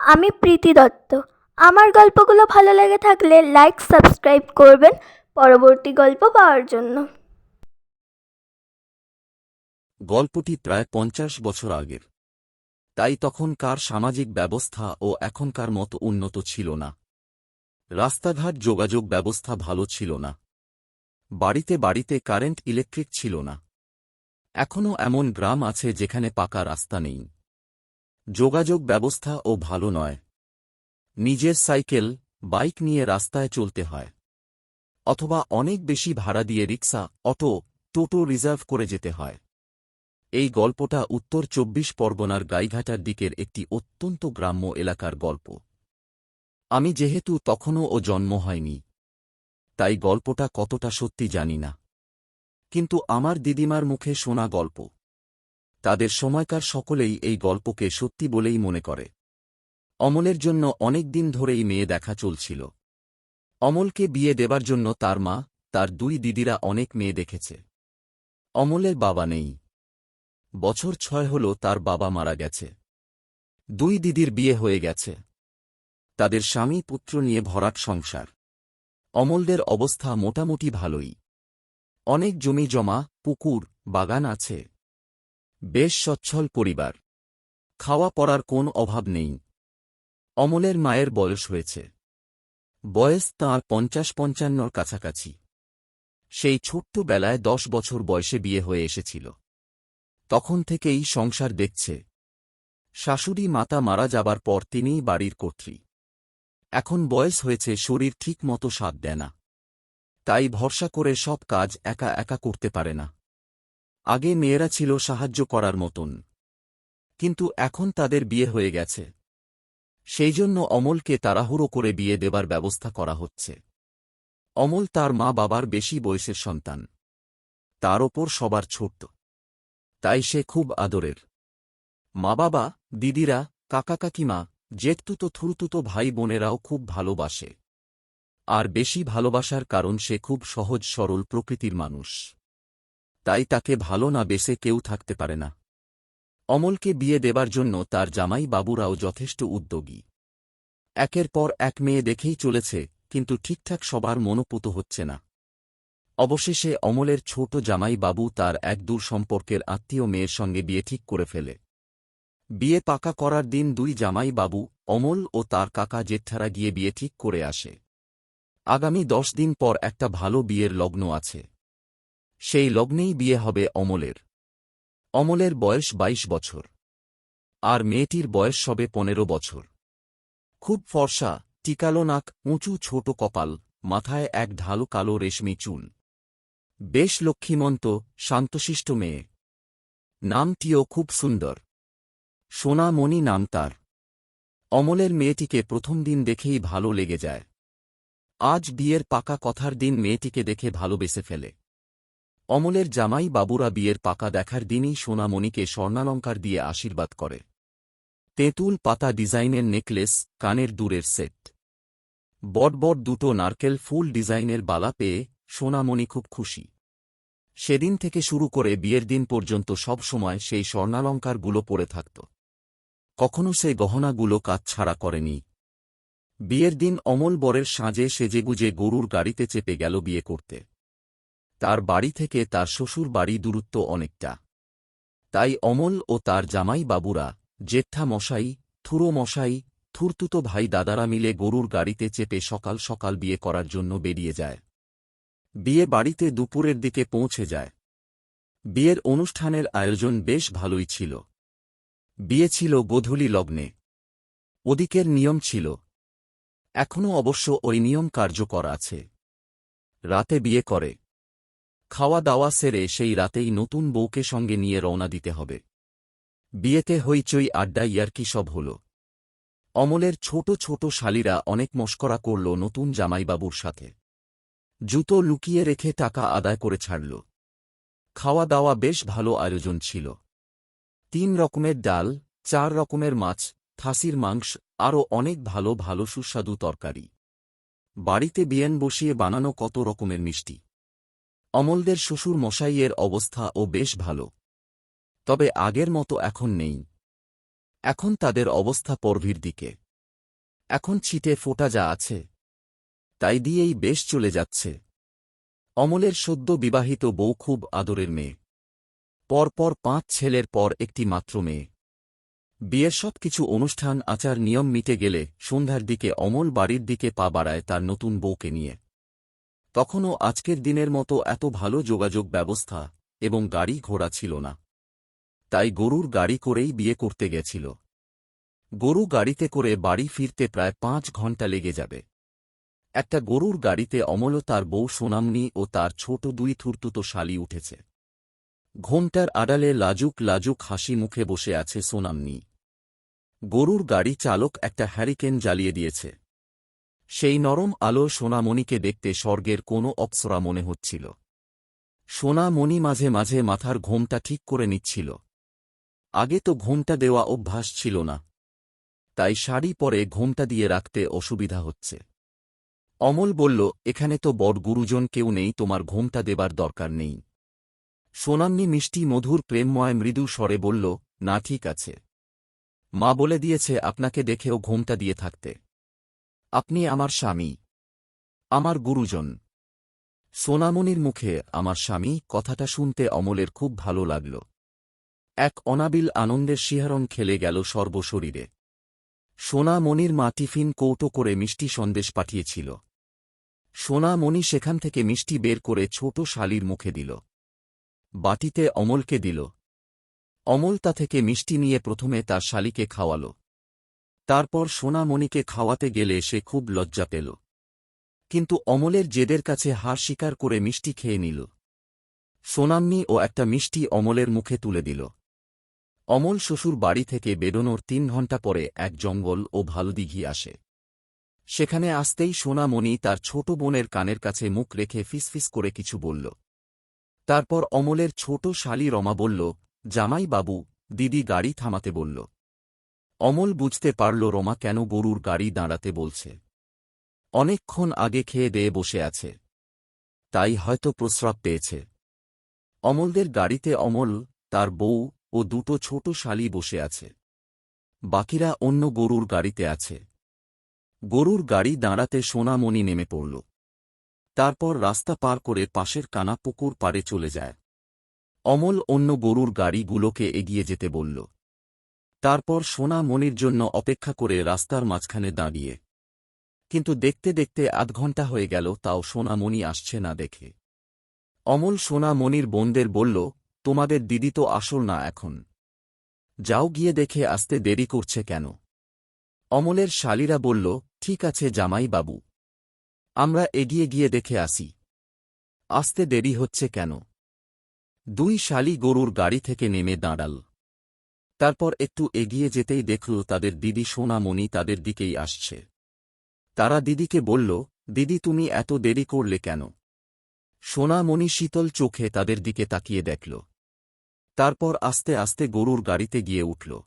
আমি প্রীতি দত্ত। আমার গল্পগুলো ভালো লেগে থাকলে লাইক সাবস্ক্রাইব করবেন। পরবর্তী গল্প পাওয়ার জন্য। গল্পটি প্রায় পঞ্চাশ বছর আগের। তাই তখনকার সামাজিক ব্যবস্থা ও এখনকার মতো উন্নত ছিল না। রাস্তাঘাট যোগাযোগ ব্যবস্থা ভালো ছিল না। বাড়িতে বাড়িতে কারেন্ট ইলেকট্রিক ছিল না। এখনও এমন গ্রাম আছে যেখানে পাকা রাস্তা নেই। যোগাযোগ ব্যবস্থা ও ভালো নয়। নিজের সাইকেল, বাইক নিয়ে রাস্তায় চলতে হয়। অথবা অনেক বেশি ভাড়া দিয়ে রিক্সা, অটো, টোটো রিজার্ভ করে যেতে হয়। এই গল্পটা উত্তর চব্বিশ পরগনার গাইঘাটার দিকের একটি অত্যন্ত গ্রাম্য এলাকার গল্প। আমি যেহেতু তখনও ও জন্ম হয়নি, তাই গল্পটা কতটা সত্যি জানি না। কিন্তু আমার দিদিমার মুখে শোনা গল্প। তাদের সময়কার সকলেই এই গল্পকে সত্যি বলেই মনে করে। অমলের জন্য অনেক দিন ধরেই মেয়ে দেখা চলছিল। অমলকে বিয়ে দেবার জন্য তার মা, তার দুই দিদিরা অনেক মেয়ে দেখেছে। অমলের বাবা নেই। বছর ছয় হল তার বাবা মারা গেছে। দুই দিদির বিয়ে হয়ে গেছে। তাদের স্বামী পুত্র নিয়ে ভরাট সংসার। অমলদের অবস্থা মোটামুটি ভালোই। অনেক জমি জমা, পুকুর, বাগান আছে। বেশ সচ্ছল পরিবার। খাওয়া পড়ার কোন অভাব নেই। অমলের মায়ের বয়স হয়েছে। বয়স তাঁর পঞ্চাশ পঞ্চান্নর কাছাকাছি। সেই ছোট্ট বেলায় দশ বছর বয়সে বিয়ে হয়ে এসেছিল। তখন থেকেই সংসার দেখছে। শাশুড়ি মাতা মারা যাবার পর তিনিই বাড়ির কর্ত্রী। এখন বয়স হয়েছে শরীর ঠিক মতো সাথ দেয় না। তাই ভরসা করে সব কাজ একা একা করতে পারে না। আগে মেয়েরা ছিল সাহায্য করার মতন। কিন্তু এখন তাদের বিয়ে হয়ে গেছে। সেই জন্য অমলকে তাড়াহুড়ো করে বিয়ে দেবার ব্যবস্থা করা হচ্ছে। অমল তার মা বাবার বেশি বয়সের সন্তান। তার ওপর সবার ছোট্ট তাই সে খুব আদরের। মা বাবা, দিদিরা, কাকা কাকিমা, জেঠতুতো থুরতুতো ভাই বোনেরাও খুব ভালোবাসে। আর বেশি ভালোবাসার কারণ সে খুব সহজ সরল প্রকৃতির মানুষ। তাই তাকে ভালো না বেসে কেউ থাকতে পারে না। অমলকে বিয়ে দেবার জন্য তার জামাই বাবুরাও যথেষ্ট উদ্যোগী। একের পর এক মেয়ে দেখেই চলেছে, কিন্তু ঠিকঠাক সবার মনোপুত হচ্ছে না। অবশেষে অমলের ছোট জামাই বাবু তার এক দূর সম্পর্কের আত্মীয় মেয়ের সঙ্গে বিয়ে ঠিক করে ফেলে। বিয়ে পাকা করার দিন দুই জামাই বাবু, অমল ও তার কাকা জেঠারা গিয়ে বিয়ে ঠিক করে আসে। আগামী দশ দিন পর একটা ভালো বিয়ের লগ্ন আছে। সেই লগ্নেই বিয়ে হবে অমলের। অমলের বয়স ২২ বছর। আর মেয়েটির বয়স সবে পনেরো বছর। খুব ফর্সা, টিকালো নাক, উঁচু ছোট কপাল, মাথায় এক ঢালু কালো রেশমি চুল। বেশ লক্ষ্মীমন্ত, শান্তশিষ্ট মেয়ে। নামটিও খুব সুন্দর। সোনামণি নাম তার। অমলের মেয়েটিকে প্রথম দিন দেখেই ভালো লেগে যায়। আজ বিয়ের পাকা কথার দিন মেয়েটিকে দেখে ভালোবেসে ফেলে। অমলের জামাই বাবুরা বিয়ের পাকা দেখার দিনই সোনামণিকে স্বর্ণালঙ্কার দিয়ে আশীর্বাদ করে। তেঁতুল পাতা ডিজাইনের নেকলেস, কানের দূরের সেট। বটবট দুটো নারকেল ফুল ডিজাইনের বালা পেয়ে সোনামণি খুব খুশি। সেদিন থেকে শুরু করে বিয়ের দিন পর্যন্ত সব সময় সেই স্বর্ণালঙ্কারগুলো পরে থাকত। কখনো সে গহনাগুলো কাজ ছাড়া করেনি। বিয়ের দিন অমল বরের সাজে সেজেগুজে গরুর গাড়িতে চেপে গেল বিয়ে করতে। তার বাড়ি থেকে তার শ্বশুর বাড়ি দূরত্ব অনেকটা। তাই অমল ও তার জামাই বাবুরা, জেঠা মশাই, থুরো মশাই, থুরতুতো ভাই দাদারা মিলে গরুর গাড়িতে চেপে সকাল সকাল বিয়ে করার জন্য বেরিয়ে যায়। বিয়ে বাড়িতে দুপুরের দিকে পৌঁছে যায়। বিয়ের অনুষ্ঠানের আয়োজন বেশ ভালোই ছিল। বিয়ে ছিল গোধূলি লগ্নে। ওদিকের নিয়ম ছিল। এখনও অবশ্য ওই নিয়ম কার্যকর আছে। রাতে বিয়ে করে। খাওয়া দাওয়া সেরে সেই রাতেই নতুন বউকে সঙ্গে নিয়ে রওনা দিতে হবে। বিয়েতে হইচই, আড্ডা, ইয়ার্কি সব হল। অমলের ছোট ছোট শালীরা অনেক মস্করা করল নতুন জামাইবাবুর সাথে। জুতো লুকিয়ে রেখে টাকা আদায় করে ছাড়ল। খাওয়া দাওয়া বেশ ভালো আয়োজন ছিল। তিন রকমের ডাল, চার রকমের মাছ, খাসির মাংস, আরও অনেক ভালো ভালো সুস্বাদু তরকারি। বাড়িতে বিয়েন বসিয়ে বানানো কত রকমের মিষ্টি। অমলদের শ্বশুর মশাইয়ের অবস্থা ও বেশ ভালো। তবে আগের মতো এখন নেই। এখন তাদের অবস্থা পর্ভির দিকে। এখন ছিটে ফোটা যা আছে, তাই দিয়েই বেশ চলে যাচ্ছে। অমলের সদ্য বিবাহিত বউ খুব আদরের মেয়ে। পরপর পাঁচ ছেলের পর একটি মাত্র মেয়ে। বিয়ের সব কিছু অনুষ্ঠান, আচার, নিয়ম মিটে গেলে সন্ধ্যার দিকে অমল বাড়ির দিকে পা বাড়ায় তার নতুন বউকে নিয়ে। তখনও আজকের দিনের মতো এত ভালো যোগাযোগ ব্যবস্থা এবং গাড়ি ঘোড়া ছিল না। তাই গরুর গাড়ি করেই বিয়ে করতে গেছিল। গরু গাড়িতে করে বাড়ি ফিরতে প্রায় পাঁচ ঘণ্টা লেগে যাবে। একটা গরুর গাড়িতে অমল তার বউ সোনামনি ও তার ছোট দুই থুরতুতো শালি উঠেছে। ঘোমটার আড়ালে লাজুক লাজুক হাসি মুখে বসে আছে সোনামনি গরুর গাড়ি চালক একটা হ্যারিকেন জ্বালিয়ে দিয়েছে। সেই নরম আলো সোনামণিকে দেখতে স্বর্গের কোনো অপ্সরা মনে হচ্ছিল। সোনামণি মাঝে মাঝে মাথার ঘোমটা ঠিক করে নিচ্ছিল। আগে তো ঘোমটা দেওয়া অভ্যাস ছিল না। তাই শাড়ি পরে ঘোমটা দিয়ে রাখতে অসুবিধা হচ্ছে। অমল বলল, এখানে তো বড় গুরুজন কেউ নেই, তোমার ঘোমটা দেবার দরকার নেই। সোনামনি মিষ্টি মধুর প্রেমময় মৃদু স্বরে বলল, না, ঠিক আছে। মা বলে দিয়েছে, আপনাকে দেখেও ঘোমটা দিয়ে থাকতে। আপনি আমার স্বামী, আমার গুরুজন। সোনামণির মুখে আমার স্বামী কথাটা শুনতে অমলের খুব ভালো লাগল। এক অনাবিল আনন্দের শিহারণ খেলে গেল সর্বশরীরে। সোনামণির মা টিফিন কৌটো করে মিষ্টি সন্দেশ পাঠিয়েছিল। সোনামণি সেখান থেকে মিষ্টি বের করে ছোট শালির মুখে দিল। বাটিতে অমলকে দিল। অমল তা থেকে মিষ্টি নিয়ে প্রথমে তার শালিকে খাওয়াল। তারপর সোনামণিকে খাওয়াতে গেলে সে খুব লজ্জা পেল। কিন্তু অমলের জেদের কাছে হার স্বীকার করে মিষ্টি খেয়ে নিল। সোনামনি ও একটা মিষ্টি অমলের মুখে তুলে দিল। অমল শ্বশুর বাড়ি থেকে বেরোনোর তিন ঘণ্টা পরে এক জঙ্গল ও ভালদিঘি আসে। সেখানে আসতেই সোনামণি তার ছোট বোনের কানের কাছে মুখ রেখে ফিসফিস করে কিছু বলল। তারপর অমলের ছোট শালি রমা বলল জামাই বাবু দিদি গাড়ি থামাতে বলল। অমল বুঝতে পারল রমা কেন গরুর গাড়ি দাঁড়াতে বলছে। অনেকক্ষণ আগে খেয়ে দেয়ে বসে আছে। তাই হয়তো প্রস্রাব পেয়েছে। অমলদের গাড়িতে অমল, তার বউ ও দুটো ছোট শালি বসে আছে। বাকিরা অন্য গরুর গাড়িতে আছে। গরুর গাড়ি দাঁড়াতে সোনামণি নেমে পড়ল। তারপর রাস্তা পার করে পাশের কানা পুকুর পাড়ে চলে যায়। অমল অন্য গরুর গাড়িগুলোকে এগিয়ে যেতে বলল। তারপর সোনামণির জন্য অপেক্ষা করে রাস্তার মাঝখানে দাঁড়িয়ে। কিন্তু দেখতে দেখতে আধ ঘণ্টা হয়ে গেল, তাও সোনামণি আসছে না দেখে। অমল সোনামণির বোনদের বলল, তোমাদের দিদি তো আসল না এখন। যাও গিয়ে দেখে আসতে দেরি করছে কেন? অমলের শালিরা বলল, ঠিক আছে জামাই বাবু। আমরা এগিয়ে গিয়ে দেখে আসি। আসতে দেরি হচ্ছে কেন? দুই শালি গরুর গাড়ি থেকে নেমে দাঁড়াল। তারপর একটু এগিয়ে যেতেই দেখল তাদের দিদি সোনামণি তাদের দিকেই আসছে। তারা দিদিকে বলল, দিদি, তুমি এত দেরি করলে কেন? সোনামণি শীতল চোখে তাদের দিকে তাকিয়ে দেখল। তারপর আস্তে আস্তে গরুর গাড়িতে গিয়ে উঠল।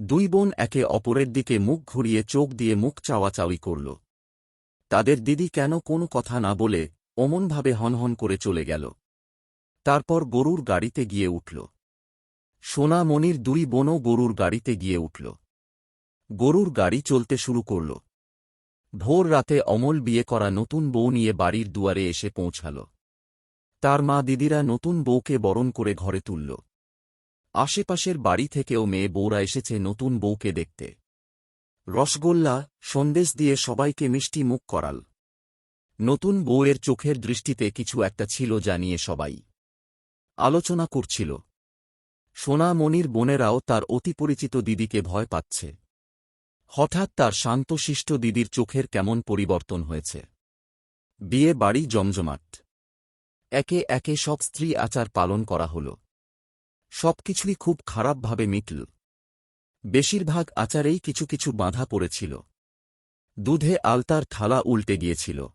দুই বোন একে অপরের দিকে মুখ ঘুরিয়ে চোখ দিয়ে মুখ চাওয়াচাওয়ি করল। তাদের দিদি কেন কোনো কথা না বলে অমনভাবে হনহন করে চলে গেল। তারপর গরুর গাড়িতে গিয়ে উঠল। সোনামণির দুই বোনও গরুর গাড়িতে গিয়ে উঠল। গরুর গাড়ি চলতে শুরু করল। ভোর রাতে অমল বিয়ে করা নতুন বউ নিয়ে বাড়ির দুয়ারে এসে পৌঁছাল। তার মা দিদিরা নতুন বউকে বরণ করে ঘরে তুলল। আশেপাশের বাড়ি থেকেও মেয়ে বউরা এসেছে নতুন বউকে দেখতে। রসগোল্লা, সন্দেশ দিয়ে সবাইকে মিষ্টি মুখ করাল। নতুন বউয়ের চোখের দৃষ্টিতে কিছু একটা ছিল জানিয়ে সবাই আলোচনা করছিল। সোনামণির বোনেরাও তার অতি পরিচিত দিদিকে ভয় পাচ্ছে। হঠাৎ তার শান্তশিষ্ট দিদির চোখের কেমন পরিবর্তন হয়েছে। বিয়ে বাড়ি জমজমাট। একে একে সব স্ত্রী আচার পালন করা হল। সবকিছুই খুব খারাপভাবে মিটল। বেশিরভাগ আচারেই কিছু কিছু বাঁধা পড়েছিল। দুধে আলতার থালা উল্টে গিয়েছিল।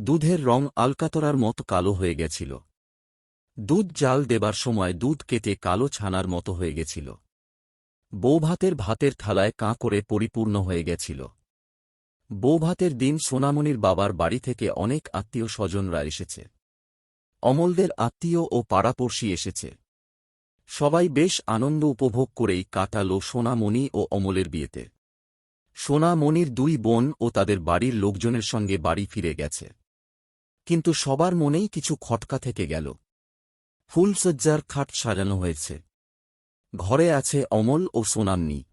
দুধের রং আলকাতরার মতো কালো হয়ে গেছিল। দুধ জাল দেবার সময় দুধ কেটে কালো ছানার মতো হয়ে গেছিল। বৌভাতের ভাতের থালায় কাঁ করে পরিপূর্ণ হয়ে গেছিল। বৌভাতের দিন সোনামণির বাবার বাড়ি থেকে অনেক আত্মীয় স্বজনরা এসেছে। অমলদের আত্মীয় ও পাড়াপড়শি এসেছে। সবাই বেশ আনন্দ উপভোগ করেই কাটাল সোনামণি ও অমলের বিয়েতে। সোনামণির দুই বোন ও তাদের বাড়ির লোকজনের সঙ্গে বাড়ি ফিরে গেছে। কিন্তু সবার মনেই কিছু খটকা থেকে গেল। ফুলসজ্জার খাট সাজানো হয়েছে। ঘরে আছে অমল ও সোনামনি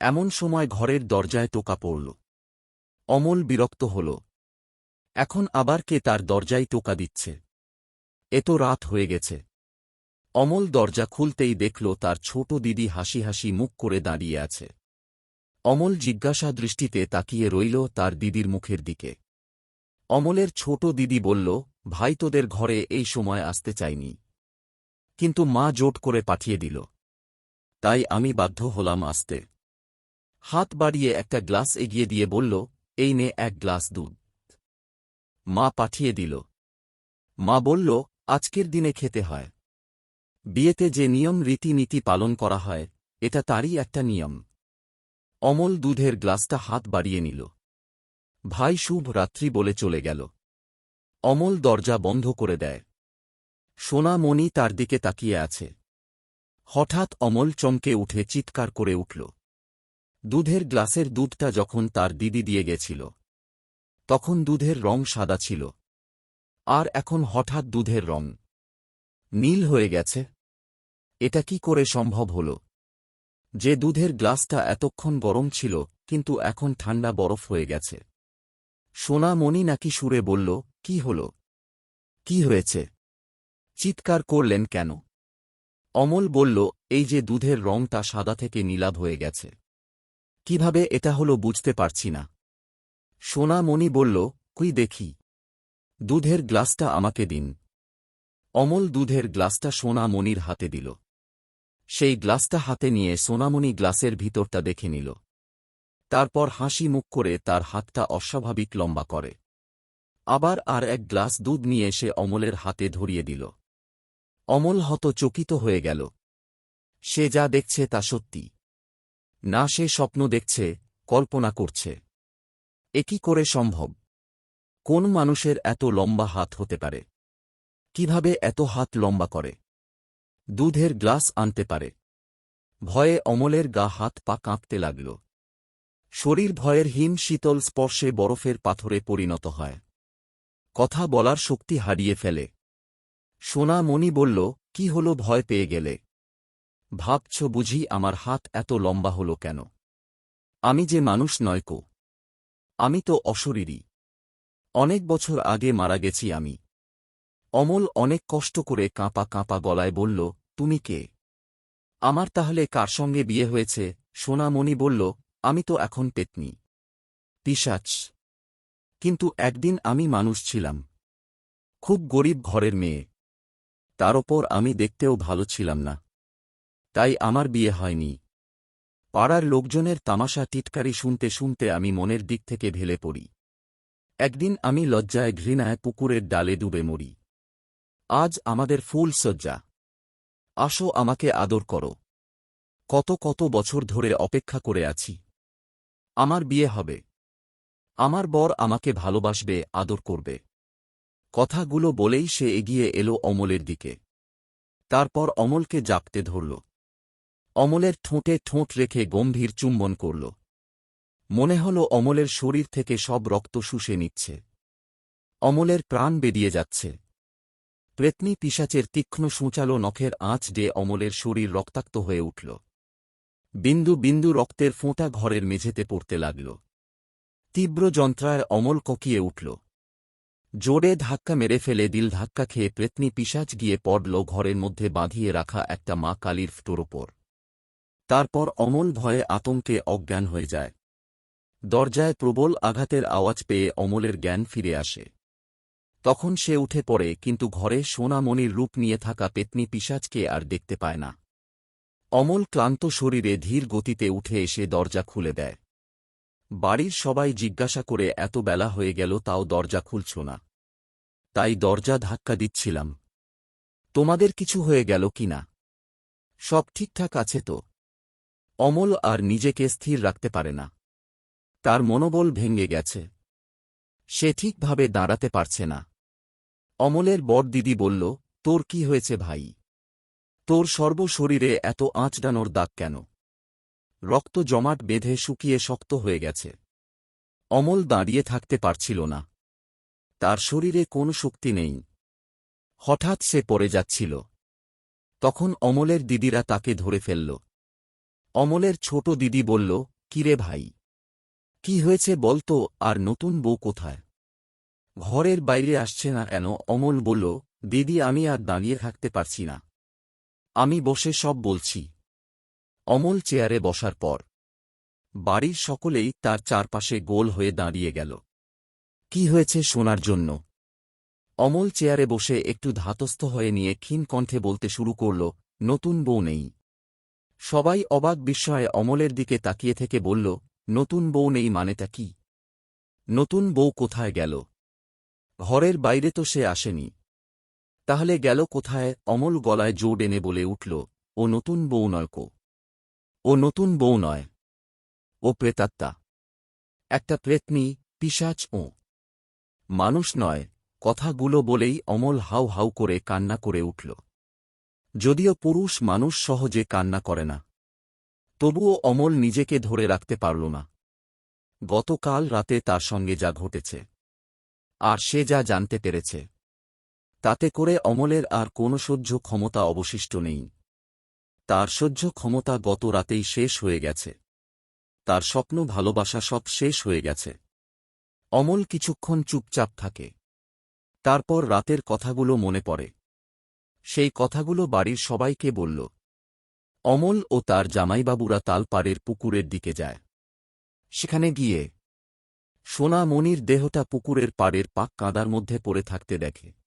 এমন সময় ঘরের দরজায় টোকা পড়ল। অমল বিরক্ত হল। এখন আবার কে তার দরজায় টোকা দিচ্ছে? এত রাত হয়ে গেছে। অমল দরজা খুলতেই দেখল তার ছোট দিদি হাসি হাসি মুখ করে দাঁড়িয়ে আছে। অমল জিজ্ঞাসা দৃষ্টিতে তাকিয়ে রইল তার দিদির মুখের দিকে। অমলের ছোট দিদি বলল, ভাই, তোদের ঘরে এই সময় আসতে চাইনি। কিন্তু মা জোট করে পাঠিয়ে দিল। তাই আমি বাধ্য হলাম আসতে। হাত বাড়িয়ে একটা গ্লাস এগিয়ে দিয়ে বলল, এই নে এক গ্লাস দুধ। মা পাঠিয়ে দিল। মা বলল, আজকের দিনে খেতে হয়। বিয়েতে যে নিয়ম রীতিনীতি পালন করা হয়, এটা তারই একটা নিয়ম। অমল দুধের গ্লাসটা হাত বাড়িয়ে নিল। ভাই, শুভ রাত্রি বলে চলে গেল। অমল দরজা বন্ধ করে দেয়। সোনা মণি তার দিকে তাকিয়ে আছে। হঠাৎ অমল চমকে উঠে চিৎকার করে উঠল। দুধের গ্লাসের দুধটা যখন তার দিদি দিয়ে গেছিল, তখন দুধের রং সাদা ছিল। আর এখন হঠাৎ দুধের রং। নীল হয়ে গেছে। এটা কি করে সম্ভব হল? যে দুধের গ্লাসটা এতক্ষণ গরম ছিল, কিন্তু এখন ঠান্ডা বরফ হয়ে গেছে। সোনা মণি নাকি সুরে বলল, কি হল? কি হয়েছে? চিৎকার করলেন কেন? অমল বলল, এই যে দুধের রংটা সাদা থেকে নীলাভ হয়ে গেছে। কীভাবে এটা হলো বুঝতে পারছি না। সোনা মণি বলল, কুই দেখি। দুধের গ্লাসটা আমাকে দিন। অমল দুধের গ্লাসটা সোনা মণির হাতে দিল। সেই গ্লাসটা হাতে নিয়ে সোনামণি গ্লাসের ভিতরটা দেখে নিল। তারপর হাসি মুখ করে তার হাতটা অস্বাভাবিক লম্বা করে। আবার আর এক গ্লাস দুধ নিয়ে সে অমলের হাতে ধরিয়ে দিল। অমল হত চকিত হয়ে গেল। সে যা দেখছে তা সত্যি। না, সে স্বপ্ন দেখছে, কল্পনা করছে। এ কি করে সম্ভব? কোন মানুষের এত লম্বা হাত হতে পারে? কীভাবে এত হাত লম্বা করে? দুধের গ্লাস আনতে পারে। ভয়ে অমলের গা হাত পা কাঁপতে লাগল। শরীর ভয়ের হিম শীতল স্পর্শে বরফের পাথরে পরিণত হয়। কথা বলার শক্তি হারিয়ে ফেলে। সোনা মণি বলল, কি হল ভয় পেয়ে গেলে? ভাবছ বুঝি আমার হাত এত লম্বা হল কেন? আমি যে মানুষ নয়কো আমি তো অশরীরী। অনেক বছর আগে মারা গেছি আমি। অমল অনেক কষ্ট করে কাঁপা কাঁপা গলায় বলল, তুমি কে? আমার তাহলে কার সঙ্গে বিয়ে হয়েছে? সোনামণি বলল, আমি তো এখন পেতনি। পিসাচ কিন্তু একদিন আমি মানুষ ছিলাম। খুব গরিব ঘরের মেয়ে। তার ওপর আমি দেখতেও ভালো ছিলাম না। তাই আমার বিয়ে হয়নি। পাড়ার লোকজনের তামাশা টিটকারি শুনতে শুনতে আমি মনের দিক থেকে ভেলে পড়ি। একদিন আমি লজ্জায় ঘৃণায় পুকুরের ডালে ডুবে মরি। আজ আমাদের ফুল সজ্জা। আসো আমাকে আদর করো। কত কত বছর ধরে অপেক্ষা করে আছি। আমার বিয়ে হবে। আমার বর আমাকে ভালোবাসবে, আদর করবে। কথাগুলো বলেই সে এগিয়ে এলো অমলের দিকে। তারপর অমলকে জাপতে ধরল। অমলের ঠোঁটে ঠোঁট রেখে গম্ভীর চুম্বন করল। মনে হল অমলের শরীর থেকে সব রক্ত শুষে নিচ্ছে। অমলের প্রাণ বেরিয়ে যাচ্ছে। প্রেতনি পিসাচের তীক্ষ্ণ সূচালো নখের আঁচ ডে অমলের শরীর রক্তাক্ত হয়ে উঠল। বিন্দু বিন্দু রক্তের ফোঁটা ঘরের মেঝেতে পড়তে লাগল। তীব্র যন্ত্রায় অমল ককিয়ে উঠল। জোরে ধাক্কা মেরে ফেলে দিল, ধাক্কা খেয়ে প্রেতনি পিসাচ গিয়ে পড়ল ঘরের মধ্যে বাঁধিয়ে রাখা একটা মা কালীর ফটোর ওপর। তারপর অমল ভয়ে আতঙ্কে অজ্ঞান হয়ে যায়। দরজায় প্রবল আঘাতের আওয়াজ পেয়ে অমলের জ্ঞান ফিরে আসে। তখন সে উঠে পড়ে, কিন্তু ঘরে সোনামণির রূপ নিয়ে থাকা পেতনি পিসাজকে আর দেখতে পায় না। অমল ক্লান্ত শরীরে ধীর গতিতে উঠে এসে দরজা খুলে দেয়। বাড়ির সবাই জিজ্ঞাসা করে, এত বেলা হয়ে গেল, তাও দরজা খুলছ না? তাই দরজা ধাক্কা দিচ্ছিলাম। তোমাদের কিছু হয়ে গেল কি না? সব ঠিকঠাক আছে তো। অমল আর নিজেকে স্থির রাখতে পারে না। তার মনোবল ভেঙে গেছে। সে ঠিকভাবে দাঁড়াতে পারছে না। অমলের বড় দিদি বলল, তোর কি হয়েছে ভাই? তোর সর্বশরীরে এত আঁচডানোর দাগ কেন? রক্ত জমাট বেঁধে শুকিয়ে শক্ত হয়ে গেছে। অমল দাঁড়িয়ে থাকতে পারছিল না। তার শরীরে কোনো শক্তি নেই। হঠাৎ সে পড়ে যাচ্ছিল। তখন অমলের দিদিরা তাকে ধরে ফেলল। অমলের ছোট দিদি বলল, কিরে ভাই, কি হয়েছে বলতো আর নতুন বউ কোথায়? ঘরের বাইরে আসছে না কেন? অমল বলল, দিদি, আমি আর দাঁড়িয়ে থাকতে পারছি না। আমি বসে সব বলছি। অমল চেয়ারে বসার পর, বাড়ির সকলেই তার চারপাশে গোল হয়ে দাঁড়িয়ে গেল। কি হয়েছে শোনার জন্য? অমল চেয়ারে বসে একটু ধাতস্থ হয়ে নিয়ে ক্ষীণ কণ্ঠে বলতে শুরু করল, নতুন বউ নেই। সবাই অবাক বিস্ময়ে অমলের দিকে তাকিয়ে থেকে বলল, নতুন বউ নেই মানেটা কি? নতুন বউ কোথায় গেল? ঘরের বাইরে তো সে আসেনি। তাহলে গেল কোথায়? অমল গলায় জোর এনে বলে উঠল, ও নতুন বউ নয় কো। ও নতুন বউ নয়। ও প্রেতাত্মা। একটা প্রেতনি পিসাচ ও। মানুষ নয়, কথাগুলো বলেই অমল হাউ হাউ করে কান্না করে উঠল। যদিও পুরুষ মানুষ সহজে কান্না করে না। তবুও অমল নিজেকে ধরে রাখতে পারল না। গতকাল রাতে তার সঙ্গে যা ঘটেছে। আর সে যা জানতে পেরেছে। তাতে করে অমলের আর কোনো সহ্য ক্ষমতা অবশিষ্ট নেই। তার সহ্য ক্ষমতা গত রাতেই শেষ হয়ে গেছে। তার স্বপ্ন ভালোবাসা সব শেষ হয়ে গেছে। অমল কিছুক্ষণ চুপচাপ থাকে। তারপর রাতের কথাগুলো মনে পড়ে। সেই কথাগুলো বাড়ির সবাইকে বলল। অমল ও তার জামাইবাবুরা তালপাড়ের পুকুরের দিকে যায়। সেখানে গিয়ে সোনা মনির দেহটা পুকুরের পাড়ের পাক কাঁদার মধ্যে পড়ে থাকতে দেখে।